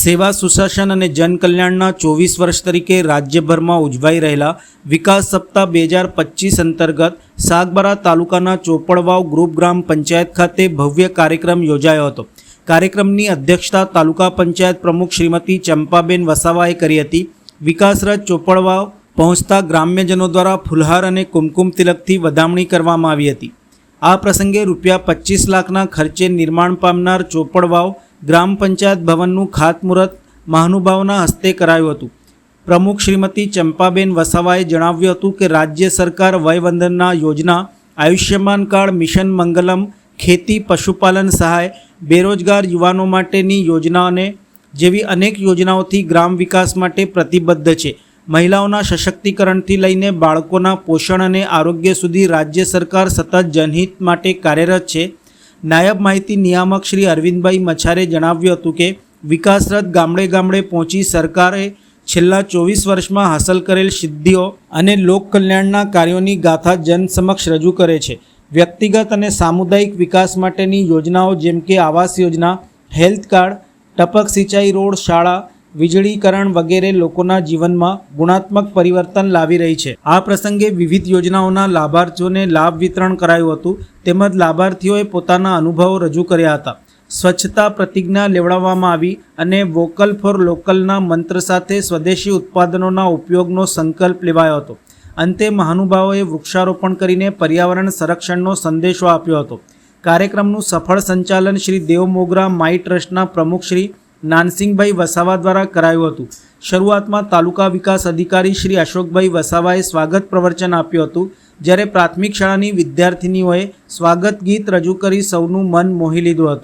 સેવા સુશાસન અને જનકલ્યાણના ચોવીસ વર્ષ તરીકે રાજ્યભરમાં ઉજવાઈ રહેલા વિકાસ સપ્તાહ બે હજાર પચીસ અંતર્ગત સાગબારા તાલુકાના ચોપડવાવ ગ્રુપ ગ્રામ પંચાયત ખાતે ભવ્ય કાર્યક્રમ યોજાયો હતો. કાર્યક્રમની અધ્યક્ષતા તાલુકા પંચાયત પ્રમુખ શ્રીમતી ચંપાબેન વસાવાએ કરી હતી. વિકાસરથ ચોપડવાવ પહોંચતા ગ્રામ્યજનો દ્વારા ફુલહાર અને કુમકુમ તિલકથી વધામણી કરવામાં આવી હતી. આ પ્રસંગે રૂપિયા પચીસ લાખના ખર્ચે નિર્માણ પામનાર ચોપડવાવ ગ્રામ પંચાયત ભવનનું ખાતમુહૂર્ત મહાનુભાવના હસ્તે કરાયું હતું. પ્રમુખ શ્રીમતી ચંપાબેન વસાવાએ જણાવ્યું હતું કે રાજ્ય સરકાર વયવંદનના યોજના, આયુષ્યમાન કાર્ડ, મિશન મંગલમ, ખેતી, પશુપાલન સહાય, બેરોજગાર યુવાનો માટેની યોજનાઓને જેવી અનેક યોજનાઓથી ગ્રામ વિકાસ માટે પ્રતિબદ્ધ છે. મહિલાઓના સશક્તિકરણથી લઈને બાળકોના પોષણ અને આરોગ્ય સુધી રાજ્ય સરકાર સતત જનહિત માટે કાર્યરત છે. નાયબ માહિતી નિયામક શ્રી અરવિંદભાઈ મચ્છારે જણાવ્યું હતું કે, વિકાસરથ ગામડે ગામડે પહોંચી સરકારે છેલ્લા ચોવીસ વર્ષમાં હાંસલ કરેલ સિદ્ધિઓ અને લોક કલ્યાણના કાર્યોની ગાથા જન સમક્ષ રજૂ કરે છે. વ્યક્તિગત અને સામુદાયિક વિકાસ માટેની યોજનાઓ જેમ કે આવાસ યોજના, હેલ્થ કાર્ડ, ટપક સિંચાઈ રોડ, શાળા વીજળીકરણ વગેરે લોકોના જીવનમાં ગુણાત્મક પરિવર્તન લાવી રહી છે. આ પ્રસંગે વિવિધ યોજનાઓના લાભાર્થીઓને લાભ વિતરણ કરાયું હતું. તેમજ લાભાર્થીઓએ પોતાના અનુભવો રજૂ કર્યા હતા. સ્વચ્છતા પ્રતિજ્ઞા લેવડાવવામાં આવી અને વોકલ ફોર લોકલના મંત્ર સાથે સ્વદેશી ઉત્પાદનોના ઉપયોગનો સંકલ્પ લેવાયો હતો. અંતે મહાનુભાવોએ વૃક્ષારોપણ કરીને પર્યાવરણ સંરક્ષણનો સંદેશો આપ્યો હતો. કાર્યક્રમનું સફળ સંચાલન શ્રી દેવ મોગરા માઈ ટ્રસ્ટના પ્રમુખ શ્રી નાનસિંહભાઈ વસાવા દ્વારા કરાયું હતું. શરૂઆતમાં તાલુકા વિકાસ અધિકારી શ્રી અશોકભાઈ વસાવાએ સ્વાગત પ્રવચન આપ્યું હતું. જ્યારે પ્રાથમિક શાળાની વિદ્યાર્થિનીઓએ સ્વાગત ગીત રજૂ કરી સૌનું મન મોહી લીધું હતું.